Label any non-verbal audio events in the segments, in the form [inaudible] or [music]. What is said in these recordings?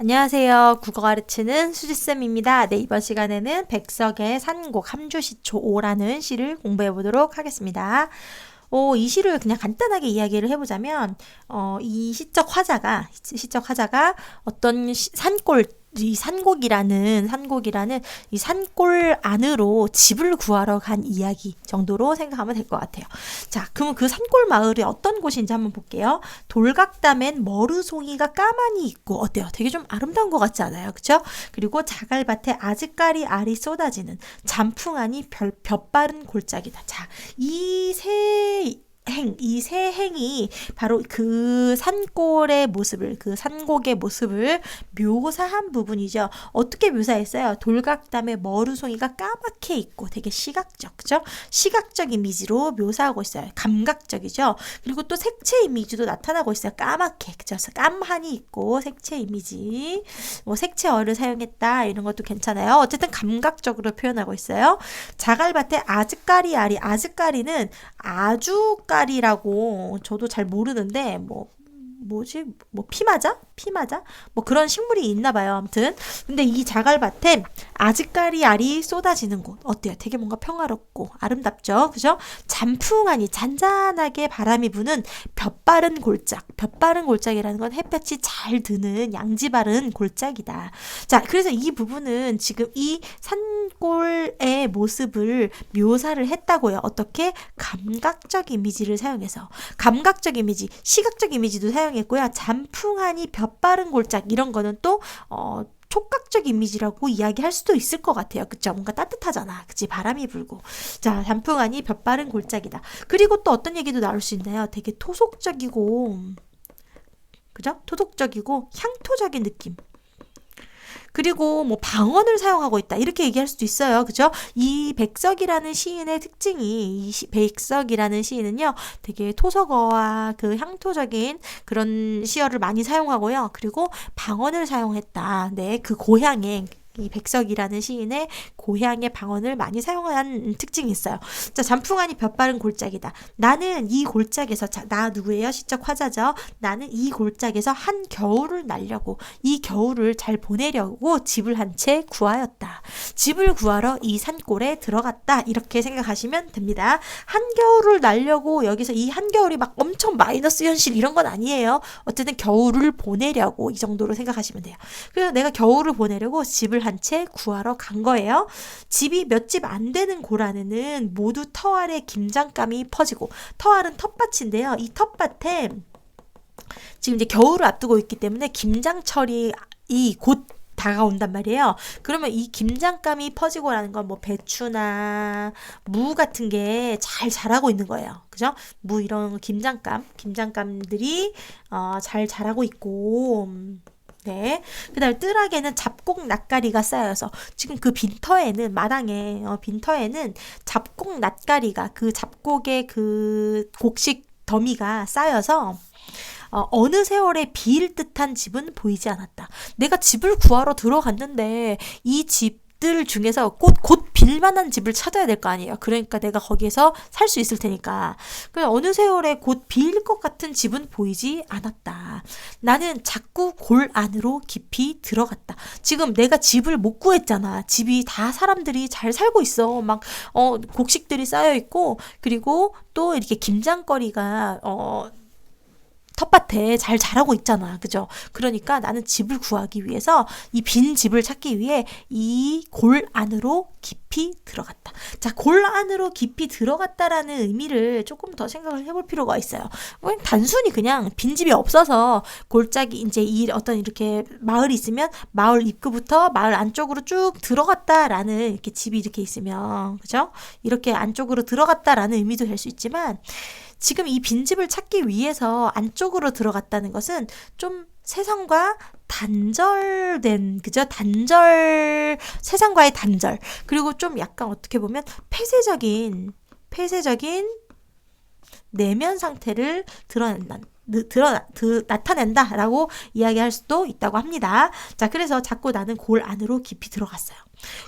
안녕하세요. 국어 가르치는 수지쌤입니다. 네, 이번 시간에는 백석의 산곡 함주시초 5라는 시를 공부해 보도록 하겠습니다. 어, 이 시를 그냥 간단하게 이야기를 해보자면, 어, 이 시적 화자가, 시적 화자가 어떤 시, 산골, 이 산곡이라는, 산곡이라는 이 산골 안으로 집을 구하러 간 이야기 정도로 생각하면 될 것 같아요. 자, 그러면 그 산골 마을이 어떤 곳인지 한번 볼게요. 돌각담엔 머루송이가 까만이 있고, 어때요? 되게 좀 아름다운 것 같지 않아요? 그쵸? 그리고 자갈밭에 아즈까리 알이 쏟아지는 잔풍하니 별, 볕바른 골짜기다. 자, 이세 행, 이 세 행이 바로 그 산골의 모습을, 그 산곡의 모습을 묘사한 부분이죠. 어떻게 묘사했어요? 돌각담에 머루송이가 까맣게 있고 되게 시각적, 그죠? 시각적 이미지로 묘사하고 있어요. 감각적이죠? 그리고 또 색채 이미지도 나타나고 있어요. 까맣게, 그죠? 깜한이 있고 색채 이미지, 뭐 색채어를 사용했다, 이런 것도 괜찮아요. 어쨌든 감각적으로 표현하고 있어요. 자갈밭에 아즈까리 알이, 아즈까리는 아주 까 닭다리라고 저도 잘 모르는데 뭐 뭐지? 뭐 피마자? 피마자? 뭐 그런 식물이 있나 봐요. 아무튼. 근데 이 자갈밭에 아즈까리 알이 쏟아지는 곳. 어때요? 되게 뭔가 평화롭고 아름답죠? 그죠? 잔풍하니 잔잔하게 바람이 부는 볕바른 골짝. 볕바른 골짝이라는 건 햇볕이 잘 드는 양지 바른 골짝이다. 자, 그래서 이 부분은 지금 이산 골의 모습을 묘사를 했다고요. 어떻게? 감각적 이미지를 사용해서. 감각적 이미지, 시각적 이미지도 사용 사용했고요. 잔풍하니 볕바른 골짝 이런 거는 또 어, 촉각적 이미지라고 이야기할 수도 있을 것 같아요. 그쵸? 뭔가 따뜻하잖아. 그치? 바람이 불고. 자, 잔풍하니 볕바른 골짝이다. 그리고 또 어떤 얘기도 나올 수 있나요? 되게 토속적이고, 그죠? 토속적이고 향토적인 느낌. 그리고 뭐 방언을 사용하고 있다. 이렇게 얘기할 수도 있어요. 그죠? 이 백석이라는 시인의 특징이 이 시, 백석이라는 시인은요. 되게 토속어와 그 향토적인 그런 시어를 많이 사용하고요. 그리고 방언을 사용했다. 네, 그 고향에 이 백석이라는 시인의 고향의 방언을 많이 사용한 특징이 있어요. 자, 잔풍하니 볕바른 골짜기다. 나는 이 골짜기에서 자, 나 누구예요? 시적 화자죠. 나는 이 골짜기에서 한 겨울을 날려고 이 겨울을 잘 보내려고 집을 한 채 구하였다. 집을 구하러 이 산골에 들어갔다. 이렇게 생각하시면 됩니다. 한 겨울을 날려고 여기서 이 한 겨울이 막 엄청 마이너스 현실 이런 건 아니에요. 어쨌든 겨울을 보내려고 이 정도로 생각하시면 돼요. 그래서 내가 겨울을 보내려고 집을 한채 구하러 간 거예요. 집이 몇 집 안 되는 안에는 모두 터 아래 김장감이 퍼지고 터알은 텃밭인데요. 이 텃밭에 지금 이제 겨울을 앞두고 있기 때문에 김장철이 곧 다가온단 말이에요. 그러면 이 김장감이 퍼지고라는 건 뭐 배추나 무 같은 게 잘 자라고 있는 거예요. 그죠? 무 이런 김장감, 김장감들이 어, 잘 자라고 있고 네. 그 다음에 뜰하게는 잡곡 낯가리가 쌓여서 지금 그 빈터에는 마당에 어, 빈터에는 잡곡 낯가리가 그 잡곡의 그 곡식 더미가 쌓여서 어, 어느 세월에 비일 듯한 집은 보이지 않았다. 내가 집을 구하러 들어갔는데 이 집 집들 중에서 곧, 곧 빌만한 집을 찾아야 될 거 아니에요. 그러니까 내가 거기에서 살 수 있을 테니까. 그 어느 세월에 곧빌것 같은 집은 보이지 않았다. 나는 자꾸 골 안으로 깊이 들어갔다. 지금 내가 집을 못 구했잖아. 집이 다 사람들이 잘 살고 있어. 막, 어, 곡식들이 쌓여 있고, 그리고 또 이렇게 김장거리가, 어, 텃밭에 잘 자라고 있잖아. 그죠? 그러니까 나는 집을 구하기 위해서 이 빈 집을 찾기 위해 이 골 안으로 깊이 들어갔다. 자, 골 안으로 깊이 들어갔다라는 의미를 조금 더 생각을 해볼 필요가 있어요. 단순히 그냥 빈집이 없어서 골짜기 이제 이 어떤 이렇게 마을이 있으면 마을 입구부터 마을 안쪽으로 쭉 들어갔다라는 이렇게 집이 이렇게 있으면 그죠? 이렇게 안쪽으로 들어갔다라는 의미도 될 수 있지만 지금 이 빈집을 찾기 위해서 안쪽으로 들어갔다는 것은 좀 세상과 단절된 그죠? 단절 세상과의 단절. 그리고 좀 약간 어떻게 보면 폐쇄적인 폐쇄적인 내면 상태를 드러낸다 느- 드러 드, 나타낸다 라고 이야기할 수도 있다고 합니다. 자, 그래서 자꾸 나는 골 안으로 깊이 들어갔어요.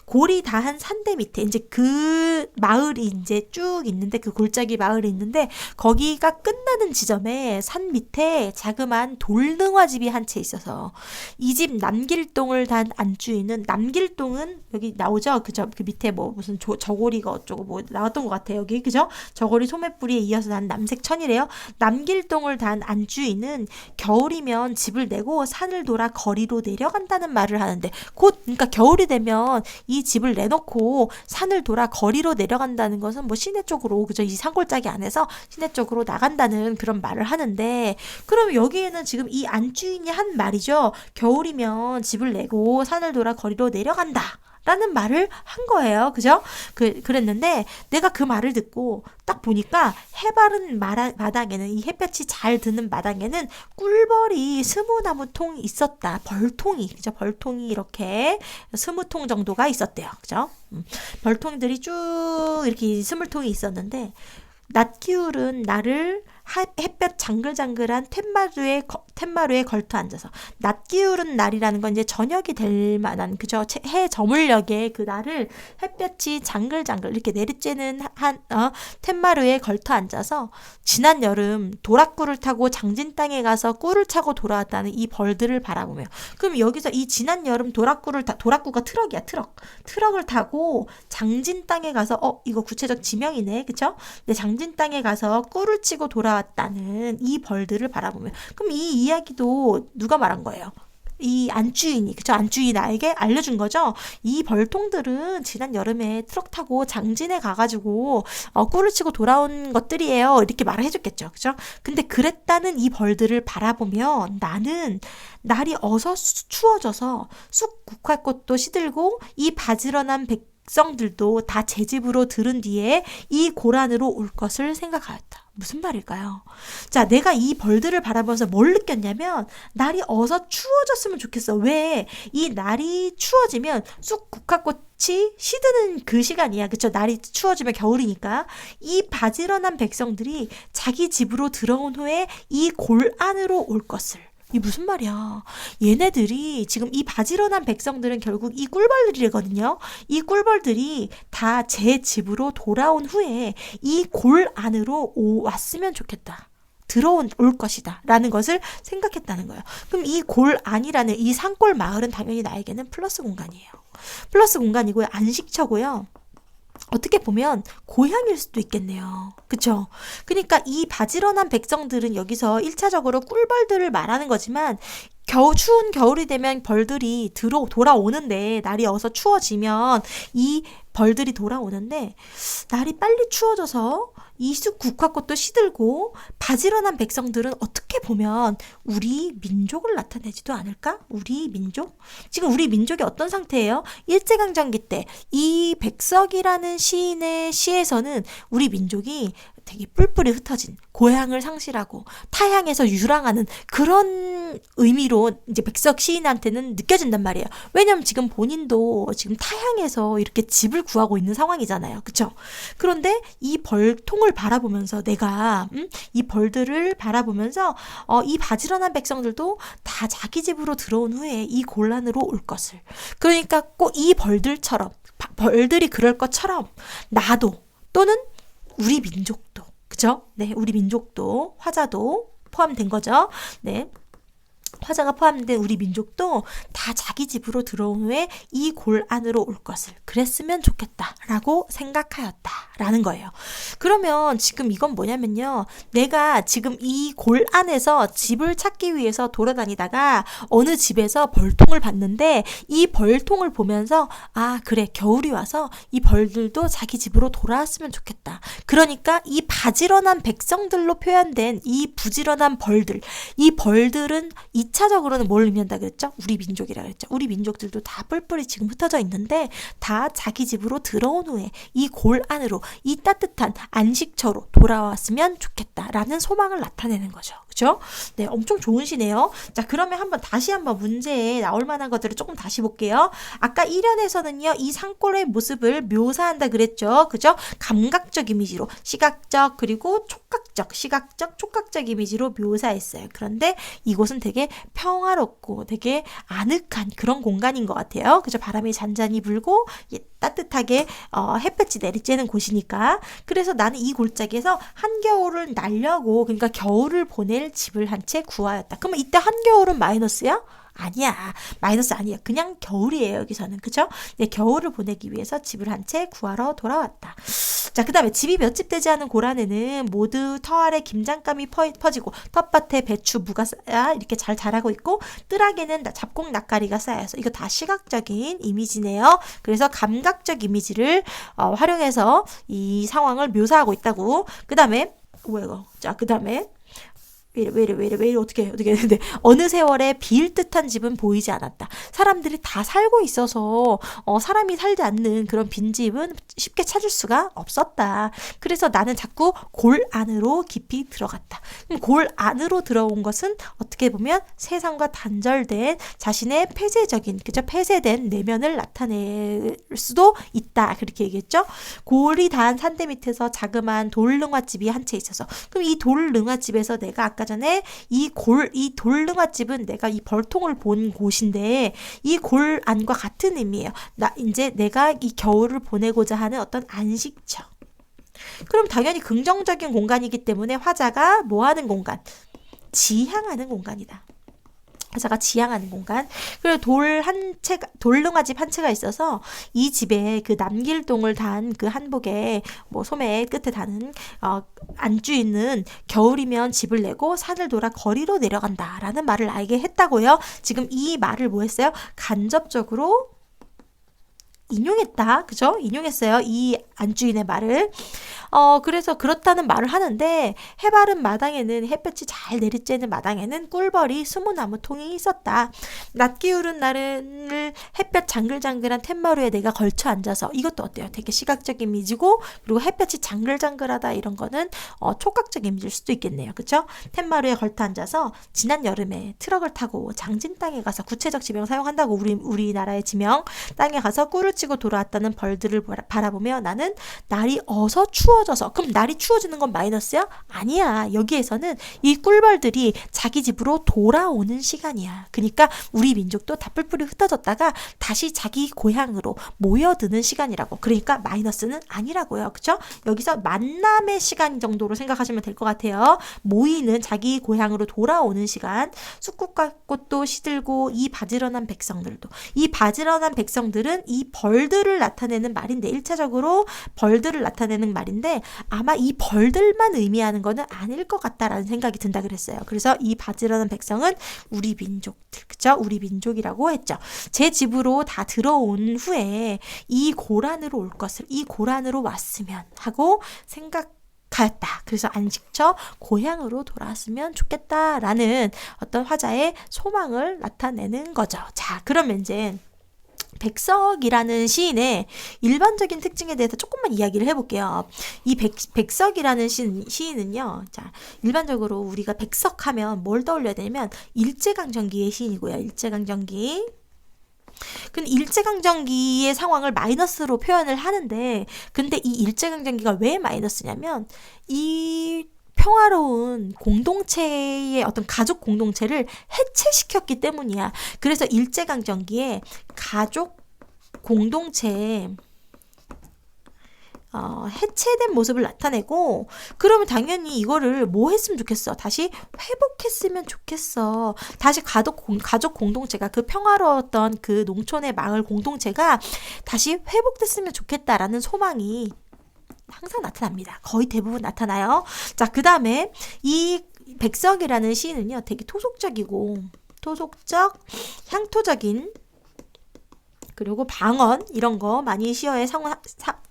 골이 다 한 산대 밑에 이제 그 마을이 이제 쭉 있는데 그 골짜기 마을이 있는데 거기가 끝나는 지점에 산 밑에 자그마한 돌능화 집이 한 채 있어서 이 집 남길동을 단 안주인은 남길동은 여기 나오죠 그죠 그 밑에 뭐 무슨 조, 저고리가 어쩌고 뭐 나왔던 것 같아요 여기 그죠 저고리 소매뿌리에 이어서 난 남색천이래요 남길동을 단 안주인은 겨울이면 집을 내고 산을 돌아 거리로 내려간다는 말을 하는데 곧 그러니까 겨울이 되면 이 집을 내놓고 산을 돌아 거리로 내려간다는 것은 뭐 시내 쪽으로 그죠 이 산골짜기 안에서 시내 쪽으로 나간다는 그런 말을 하는데 그럼 여기에는 지금 이 안주인이 한 말이죠 겨울이면 집을 내고 산을 돌아 거리로 내려간다. 라는 말을 한 거예요. 그죠? 그, 그랬는데 내가 그 말을 듣고 딱 보니까 해바른 마라, 마당에는 이 햇볕이 잘 드는 마당에는 꿀벌이 스무 나무 통이 있었다. 벌통이. 그죠? 벌통이 이렇게 스무 통 정도가 있었대요. 그죠? 음, 벌통들이 쭉 이렇게 스물 통이 있었는데 낮 기울은 나를 하- 햇볕 장글장글한 툇마루에 거- 툇마루에 걸터 앉아서. 낮 기울은 날이라는 건 이제 저녁이 될 만한 채- 해 저물녘에 그 날을 햇볕이 장글장글 이렇게 내리쬐는 한 어, 툇마루에 걸터 앉아서 지난 여름 도락구를 타고 장진 땅에 가서 꿀을 차고 돌아왔다는 이 벌들을 바라보며. 그럼 여기서 이 지난 여름 도락구를 타 도락구가 트럭이야 트럭. 트럭을 타고 장진 땅에 가서 어 이거 구체적 지명이네 그쵸? 네 장진 땅에 가서 꿀을 치고 돌아왔다는 이 벌들을 바라보며. 그럼 이 이야기도 누가 말한 거예요? 이 안주인이 그쵸? 안주인 나에게 알려준 거죠? 이 벌통들은 지난 여름에 트럭 타고 장진에 가가지고 어, 꿀을 치고 돌아온 것들이에요. 이렇게 말을 해줬겠죠. 그죠 근데 그랬다는 이 벌들을 바라보며 나는 날이 어서 수- 추워져서 쑥 국화 꽃도 시들고 이 바지런한 백성들도 다 제 집으로 들은 뒤에 이 고란으로 올 것을 생각하였다. 무슨 말일까요? 자, 내가 이 벌들을 바라보면서 뭘 느꼈냐면, 날이 어서 추워졌으면 좋겠어. 왜? 이 날이 추워지면 쑥 국화꽃이 시드는 그 시간이야. 그쵸? 날이 추워지면 겨울이니까. 이 바지런한 백성들이 자기 집으로 들어온 후에 이 골 안으로 올 것을. 이 무슨 말이야? 얘네들이 지금 이 바지런한 백성들은 결국 이 꿀벌들이거든요. 이 꿀벌들이 다 제 집으로 돌아온 후에 이 골 안으로 오, 왔으면 좋겠다. 들어온 올 것이다. 라는 것을 생각했다는 거예요. 그럼 이 골 안이라는 이 산골 마을은 당연히 나에게는 플러스 공간이에요. 플러스 공간이고요. 안식처고요. 어떻게 보면 고향일 수도 있겠네요. 그쵸? 그러니까 이 바지런한 백성들은 여기서 1차적으로 꿀벌들을 말하는 거지만 겨우 추운 겨울이 되면 벌들이 들어 돌아오는데 날이 어서 추워지면 이 벌들이 돌아오는데 날이 빨리 추워져서 이쑥 국화꽃도 시들고 바지런한 백성들은 어떻게 보면 우리 민족을 나타내지도 않을까? 우리 민족? 지금 우리 민족이 어떤 상태예요? 일제강점기 때 이 백석이라는 시인의 시에서는 우리 민족이 되게 뿔뿔이 흩어진 고향을 상실하고 타향에서 유랑하는 그런 의미로 이제 백석 시인한테는 느껴진단 말이에요. 왜냐면 지금 본인도 지금 타향에서 이렇게 집을 구하고 있는 상황이잖아요. 그쵸? 그런데 이 벌통을 바라보면서 내가, 음? 이 벌들을 바라보면서, 어, 이 바지런한 백성들도 다 자기 집으로 들어온 후에 이 곤란으로 올 것을. 그러니까 꼭 이 벌들처럼, 바- 벌들이 그럴 것처럼 나도 또는 우리 민족도 그죠? 네, 우리 민족도 화자도 포함된 거죠. 네. 화자가 포함된 우리 민족도 다 자기 집으로 들어온 후에 이 골 안으로 올 것을 그랬으면 좋겠다라고 생각하였다라는 거예요. 그러면 지금 이건 뭐냐면요. 내가 지금 이 골 안에서 집을 찾기 위해서 돌아다니다가 어느 집에서 벌통을 봤는데 이 벌통을 보면서 아, 그래. 겨울이 와서 이 벌들도 자기 집으로 돌아왔으면 좋겠다. 그러니까 이 바지런한 백성들로 표현된 이 부지런한 벌들, 이 벌들은 이 2차적으로는 뭘 의미한다 그랬죠? 우리 민족이라 그랬죠. 우리 민족들도 다 뿔뿔이 지금 흩어져 있는데 다 자기 집으로 들어온 후에 이 골 안으로 이 따뜻한 안식처로 돌아왔으면 좋겠다라는 소망을 나타내는 거죠. 그죠? 네, 엄청 좋은 시네요. 자, 그러면 한번 다시 한번 문제에 나올 만한 것들을 조금 다시 볼게요. 아까 1연에서는요, 이 산골의 모습을 묘사한다 그랬죠. 그죠? 감각적 이미지로, 시각적, 그리고 촉각적, 시각적, 촉각적 이미지로 묘사했어요. 그런데 이곳은 되게 평화롭고 되게 아늑한 그런 공간인 것 같아요. 그죠? 바람이 잔잔히 불고, 예, 따뜻하게 어, 햇볕이 내리쬐는 곳이니까. 그래서 나는 이 골짜기에서 한겨울을 날려고, 그러니까 겨울을 보낼 집을 한 채 구하였다. 그러면 이때 한겨울은 마이너스야? 아니야. 마이너스 아니야. 그냥 겨울이에요, 여기서는. 그죠? 네, 겨울을 보내기 위해서 집을 한 채 구하러 돌아왔다. 자, 그 다음에 집이 몇 집 되지 않은 고란에는 모두 터 아래 김장감이 퍼, 퍼지고 텃밭에 배추, 무가 쌓여 이렇게 잘 자라고 있고 나- 잡곡 낯가리가 쌓여서 이거 다 시각적인 이미지네요. 그래서 감각적 이미지를 어, 활용해서 이 상황을 묘사하고 있다고. 그 다음에 이거? 자, 그 다음에 왜 이래, 왜 이래, 왜 이래, 왜 이래, 어떻게, 해, 어떻게 했는데, [laughs] 어느 세월에 빌 듯한 집은 보이지 않았다. 사람들이 다 살고 있어서, 어, 사람이 살지 않는 그런 빈집은 쉽게 찾을 수가 없었다. 그래서 나는 자꾸 골 안으로 깊이 들어갔다. 골 안으로 들어온 것은 어떻게 보면 세상과 단절된 자신의 폐쇄적인, 그죠? 폐쇄된 내면을 나타낼 수도 있다. 그렇게 얘기했죠? 골이 닿은 산대 밑에서 자그마한 돌능화집이 한 채 있어서 그럼 이 돌능화집에서 내가 아까 전에 이 골 이 돌능화집은 내가 이 벌통을 본 곳인데 이 골 안과 같은 의미예요. 나 이제 내가 이 겨울을 보내고자 하는 어떤 안식처. 그럼 당연히 긍정적인 공간이기 때문에 화자가 뭐 하는 공간? 지향하는 공간이다. 화자가 지향하는 공간. 그리고 돌 한 채가, 돌능화집 한 채가 있어서 이 집에 그 남길동을 단 그 한복에 뭐 소매 끝에 다는 어, 안주인은 겨울이면 집을 내고 산을 돌아 거리로 내려간다라는 말을 알게 했다고요. 지금 이 말을 뭐 했어요? 간접적으로 인용했다. 그죠? 인용했어요. 이 안주인의 말을. 어, 그래서 그렇다는 말을 하는데 해바른 마당에는 햇볕이 잘 내리쬐는 마당에는 꿀벌이 스무 나무 통이 있었다. 낮 기울은 날을 햇볕 장글장글한 툇마루에 내가 걸쳐 앉아서 이것도 어때요? 되게 시각적 이미지고 그리고 햇볕이 장글장글하다 이런 거는 어, 촉각적 이미지일 수도 있겠네요. 그쵸? 툇마루에 걸터 앉아서 지난 여름에 트럭을 타고 장진 땅에 가서 구체적 지명 사용한다고 우리 우리나라의 지명 땅에 가서 꿀을 치고 돌아왔다는 벌들을 바라보며 나는 날이 어서 추워져서 그럼 날이 추워지는 건 마이너스야? 아니야. 여기에서는 이 꿀벌들이 자기 집으로 돌아오는 시간이야. 그러니까 우리 민족도 다 뿔뿔이 흩어졌다가 다시 자기 고향으로 모여드는 시간이라고. 그러니까 마이너스는 아니라고요. 그쵸? 여기서 만남의 시간 정도로 생각하시면 될 것 같아요. 모이는 자기 고향으로 돌아오는 시간. 쑥국과 꽃도 시들고 이 바지런한 백성들도. 이 바지런한 백성들은 이 벌들을 나타내는 말인데 1차적으로 벌들을 나타내는 말인데 아마 이 벌들만 의미하는 거는 아닐 것 같다라는 생각이 든다 그랬어요. 그래서 이 바지런한 백성은 우리 민족들, 그죠? 우리 민족이라고 했죠. 제 집으로 다 들어온 후에 이 고란으로 올 것을, 이 고란으로 왔으면 하고 생각 가였다. 그래서 안식처 고향으로 돌아왔으면 좋겠다라는 어떤 화자의 소망을 나타내는 거죠. 자, 그러면 이제 백석이라는 시인의 일반적인 특징에 대해서 조금만 이야기를 해볼게요. 이 백, 백석이라는 시, 시인은요, 자, 일반적으로 우리가 백석하면 뭘 떠올려야 되냐면, 일제강점기의 시인이고요. 일제강점기. 근데 일제강점기의 상황을 마이너스로 표현을 하는데, 근데 이 일제강점기가 왜 마이너스냐면, 이 평화로운 공동체의 어떤 가족 공동체를 해체시켰기 때문이야. 그래서 일제강점기에 가족 공동체에 어, 해체된 모습을 나타내고 그러면 당연히 이거를 뭐 했으면 좋겠어? 다시 회복했으면 좋겠어. 다시 가족 공, 가족 공동체가 그 평화로웠던 그 농촌의 마을 공동체가 다시 회복됐으면 좋겠다라는 소망이 항상 나타납니다. 거의 대부분 나타나요. 자, 그 다음에 이 백석이라는 시인은요, 되게 토속적이고, 토속적, 향토적인, 그리고 방언, 이런 거 많이 시어에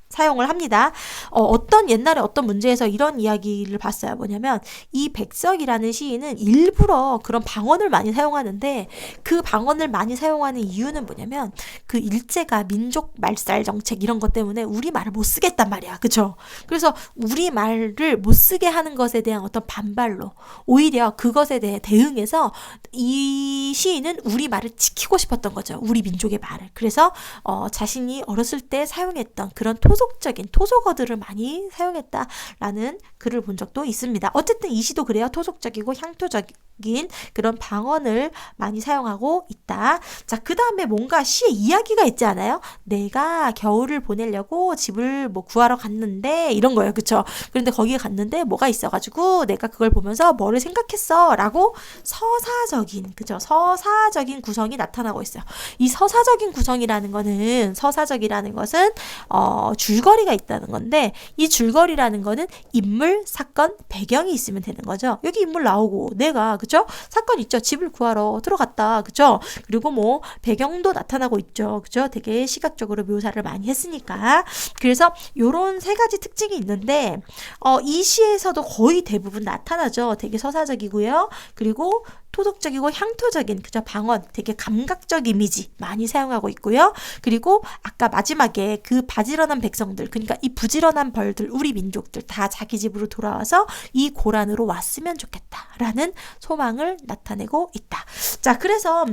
사용을 합니다. 어, 어떤 옛날에 어떤 문제에서 이런 이야기를 봤어요. 뭐냐면 이 백석이라는 시인은 일부러 그런 방언을 많이 사용하는데 그 방언을 많이 사용하는 이유는 뭐냐면 그 일제가 민족 말살 정책 이런 것 때문에 우리 말을 못 쓰겠단 말이야. 그쵸? 그래서 우리 말을 못 쓰게 하는 것에 대한 어떤 반발로 오히려 그것에 대해 대응해서 이 시인은 우리 말을 지키고 싶었던 거죠. 우리 민족의 말을. 그래서 어, 자신이 어렸을 때 사용했던 그런 토 속적인 토속어들을 많이 사용했다라는 글을 본 적도 있습니다. 어쨌든 이 시도 그래요. 토속적이고 향토적 인 그런 방언을 많이 사용하고 있다. 자, 그 다음에 뭔가 시에 이야기가 있지 않아요? 내가 겨울을 보내려고 집을 뭐 구하러 갔는데 이런 거예요. 그쵸? 그런데 거기에 갔는데 뭐가 있어가지고 내가 그걸 보면서 뭐를 생각했어? 라고 서사적인, 그죠? 서사적인 구성이 나타나고 있어요. 이 서사적인 구성이라는 거는, 서사적이라는 것은, 어, 줄거리가 있다는 건데, 이 줄거리라는 거는 인물, 사건, 배경이 있으면 되는 거죠. 여기 인물 나오고, 내가, 그죠? 사건 있죠. 집을 구하러 들어갔다. 그죠? 그리고 뭐, 배경도 나타나고 있죠. 그죠? 되게 시각적으로 묘사를 많이 했으니까. 그래서 요런 세 가지 특징이 있는데, 어, 이 시에서도 거의 대부분 나타나죠. 되게 서사적이고요. 그리고 토속적이고 향토적인 그저 방언, 되게 감각적 이미지 많이 사용하고 있고요. 그리고 아까 마지막에 그 바지런한 백성들, 그러니까 이 부지런한 벌들, 우리 민족들 다 자기 집으로 돌아와서 이 고란으로 왔으면 좋겠다라는 소망을 나타내고 있다. 자, 그래서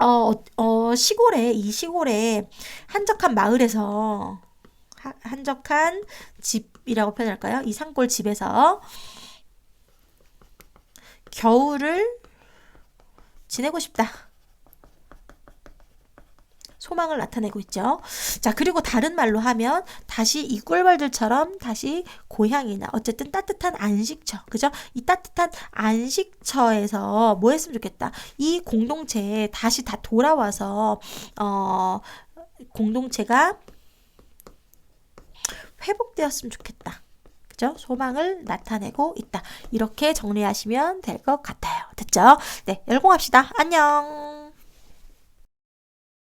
어, 어, 시골에 이 시골에 한적한 마을에서 하- 한적한 집이라고 표현할까요? 이 산골 집에서 겨울을 지내고 싶다. 소망을 나타내고 있죠. 자, 그리고 다른 말로 하면 다시 이 꿀벌들처럼 다시 고향이나 어쨌든 따뜻한 안식처. 그죠? 이 따뜻한 안식처에서 뭐 했으면 좋겠다. 이 공동체에 다시 다 돌아와서 어 공동체가 회복되었으면 좋겠다. 그죠? 소망을 나타내고 있다. 이렇게 정리하시면 될 것 같아요. 됐죠? 네, 열공합시다. 안녕.